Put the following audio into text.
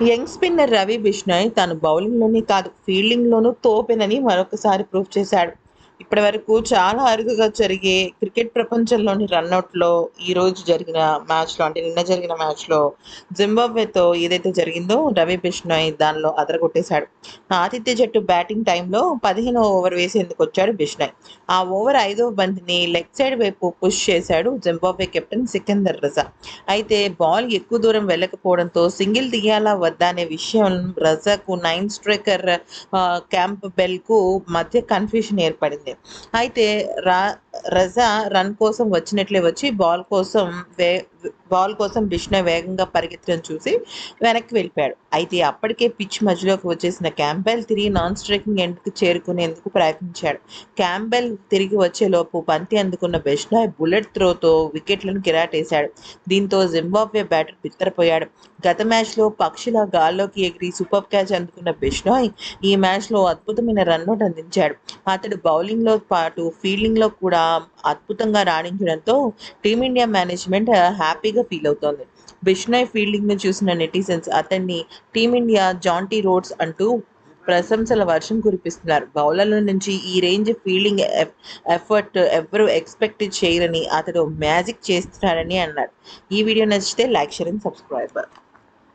Young spinner Ravi Bishnoi తాను బౌలింగ్లోనే కాదు ఫీల్డింగ్లోనూ తోపెనని మరొకసారి ప్రూఫ్ చేశాడు. ఇప్పటి వరకు చాలా అరుదుగా జరిగే క్రికెట్ ప్రపంచంలోని రన్అట్లో ఈ రోజు జరిగిన మ్యాచ్లో అంటే నిన్న జరిగిన మ్యాచ్లో జింబాబ్వేతో ఏదైతే జరిగిందో రవి బిష్నాయ్ దానిలో అదరగొట్టేశాడు. ఆతిథ్య జట్టు బ్యాటింగ్ టైంలో పదిహేను ఓవర్ వేసేందుకు వచ్చాడు బిష్నాయ్. ఆ ఓవర్ ఐదో బంతిని లెగ్ సైడ్ వైపు పుష్ చేశాడు జింబాబ్వే కెప్టెన్ సికందర్ రజా. అయితే బాల్ ఎక్కువ దూరం వెళ్ళకపోవడంతో సింగిల్ తీయాలా వద్దా అనే విషయం రజాకు నైన్ స్ట్రైకర్ క్యాంప్ బెల్కు మధ్య కన్ఫ్యూషన్ ఏర్పడింది. అయితే రా రజా రన్ కోసం వచ్చినట్లే వచ్చి బాల్ కోసం వే బాల్ కోసం బిష్ణ వేగంగా పరిగెత్తడం చూసి వెనక్కి వెళ్ళిపోయాడు. అయితే అప్పటికే పిచ్ మధ్యలోకి వచ్చేసిన క్యాంబెల్ తిరిగి నాన్ స్ట్రైకింగ్ ఎండ్కి చేరుకునేందుకు ప్రయత్నించాడు. క్యాంబెల్ తిరిగి వచ్చేలోపు బంతి అందుకున్న బిష్ణ బుల్లెట్ త్రోతో వికెట్లను కిరాటేశాడు. దీంతో జింబాబ్వే బ్యాటర్ బిత్తరపోయాడు. గత మ్యాచ్లో పక్షుల గాల్లోకి ఎగిరి సూపర్ క్యాచ్ అందుకున్న బిష్ణోయ్ ఈ మ్యాచ్లో అద్భుతమైన రన్అట్ అందించాడు. అతడు బౌలింగ్లో పాటు ఫీల్డింగ్లో కూడా అద్భుతంగా రాణించడంతో టీమిండియా మేనేజ్మెంట్ హ్యాపీగా ఫీల్ అవుతోంది. బిష్నాయ్ ఫీల్డింగ్ను చూసిన నెటిజన్స్ అతన్ని టీమిండియా జాంటీ రోడ్స్ అంటూ ప్రశంసల వర్షం కురిపిస్తున్నారు. బౌలర్ల నుంచి ఈ రేంజ్ ఫీల్డింగ్ ఎఫర్ట్ ఎవరు ఎక్స్పెక్ట్ చేయరని అతడు మ్యాజిక్ చేస్తున్నాడని అన్నారు ఈ వీడియో నచ్చితే లైక్ షేర్ అండ్ సబ్స్క్రైబర్